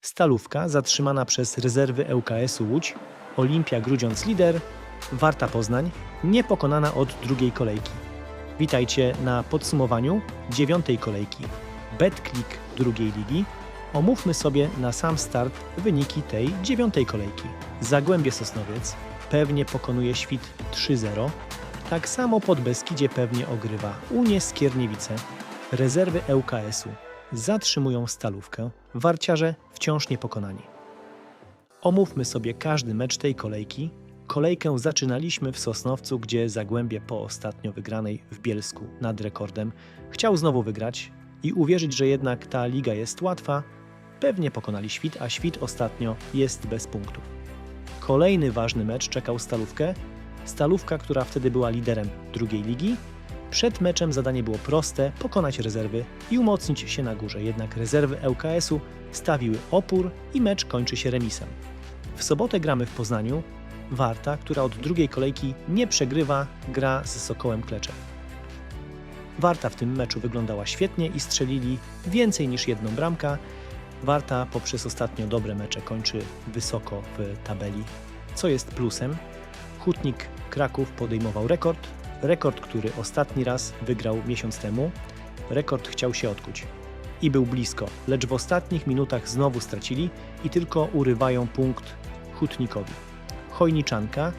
Stalówka zatrzymana przez rezerwy ŁKS-u Łódź, Olimpia Grudziądz lider, Warta Poznań niepokonana od drugiej kolejki. Witajcie na podsumowaniu dziewiątej kolejki. BetClick drugiej ligi. Omówmy sobie na sam start wyniki tej dziewiątej kolejki. Zagłębie Sosnowiec pewnie pokonuje Świt 3-0. Tak samo pod Beskidzie pewnie ogrywa Unię Skierniewice. Rezerwy ŁKS-u zatrzymują stalówkę. Warciarze wciąż niepokonani. Omówmy sobie każdy mecz tej kolejki. Kolejkę zaczynaliśmy w Sosnowcu, gdzie Zagłębie po ostatnio wygranej w Bielsku nad rekordem chciał znowu wygrać i uwierzyć, że jednak ta liga jest łatwa. Pewnie pokonali Świt, a Świt ostatnio jest bez punktów. Kolejny ważny mecz czekał Stalówkę. Stalówka, która wtedy była liderem drugiej ligi. Przed meczem zadanie było proste: pokonać rezerwy i umocnić się na górze. Jednak rezerwy ŁKS-u stawiły opór i mecz kończy się remisem. W sobotę gramy w Poznaniu. Warta, która od drugiej kolejki nie przegrywa, gra z Sokołem Kleczew. Warta w tym meczu wyglądała świetnie i strzelili więcej niż jedną bramkę. Warta poprzez ostatnio dobre mecze kończy wysoko w tabeli, co jest plusem. Hutnik Kraków podejmował rekord, rekord, który ostatni raz wygrał miesiąc temu. Rekord chciał się odkuć i był blisko, lecz w ostatnich minutach znowu stracili i tylko urywają punkt Hutnikowi. Chojniczanka,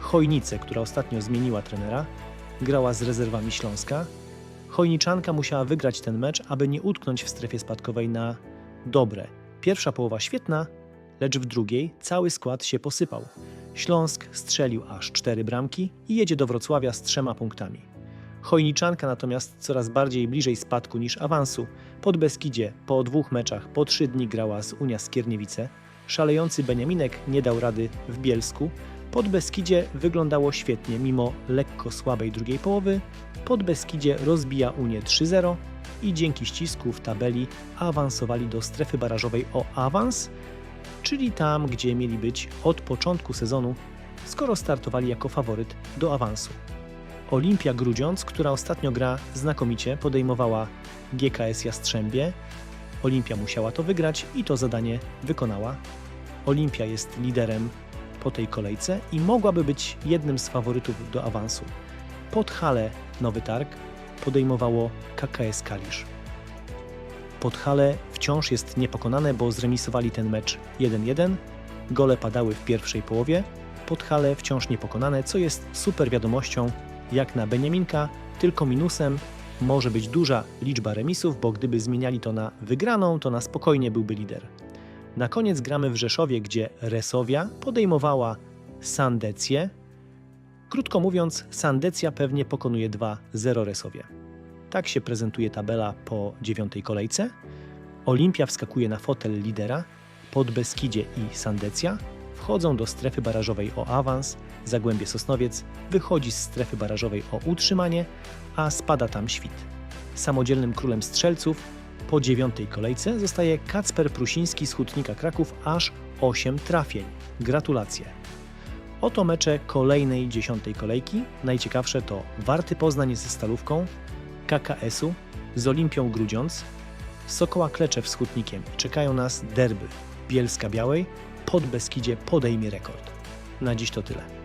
Chojnice, która ostatnio zmieniła trenera, grała z rezerwami Śląska. Chojniczanka musiała wygrać ten mecz, aby nie utknąć w strefie spadkowej na dobre. Pierwsza połowa świetna, lecz w drugiej cały skład się posypał. Śląsk strzelił aż cztery bramki i jedzie do Wrocławia z trzema punktami. Chojniczanka natomiast coraz bardziej bliżej spadku niż awansu. Pod Beskidzie po dwóch meczach po trzy dni grała z Unia Skierniewice. Szalejący Beniaminek nie dał rady w Bielsku. Pod Beskidzie wyglądało świetnie mimo lekko słabej drugiej połowy. Pod Beskidzie rozbija Unię 3-0 i dzięki ścisku w tabeli awansowali do strefy barażowej o awans, czyli tam, gdzie mieli być od początku sezonu, skoro startowali jako faworyt do awansu. Olimpia Grudziądz, która ostatnio gra znakomicie, podejmowała GKS Jastrzębie. Olimpia musiała to wygrać i to zadanie wykonała. Olimpia jest liderem po tej kolejce i mogłaby być jednym z faworytów do awansu. Podhale Nowy Targ podejmowało KKS Kalisz. Podhale wciąż jest niepokonane, bo zremisowali ten mecz 1-1. Gole padały w pierwszej połowie. Podhale wciąż niepokonane, co jest super wiadomością jak na Beniaminka, tylko minusem może być duża liczba remisów, bo gdyby zmieniali to na wygraną, to na spokojnie byłby lider. Na koniec gramy w Rzeszowie, gdzie Resowia podejmowała Sandecję. Krótko mówiąc, Sandecja pewnie pokonuje 2-0 Resowie. Tak się prezentuje tabela po dziewiątej kolejce. Olimpia wskakuje na fotel lidera, pod Beskidzie i Sandecja wchodzą do strefy barażowej o awans, Zagłębie Sosnowiec wychodzi z strefy barażowej o utrzymanie, a spada tam Świt. Samodzielnym królem strzelców po dziewiątej kolejce zostaje Kacper Prusiński z Hutnika Kraków aż 8 trafień. Gratulacje! Oto mecze kolejnej dziesiątej kolejki. Najciekawsze to Warty Poznań ze Stalówką, KKS-u z Olimpią Grudziądz, Sokoła Kleczew z Hutnikiem. Czekają nas derby Bielska Białej, pod Beskidzie podejmie rekord. Na dziś to tyle.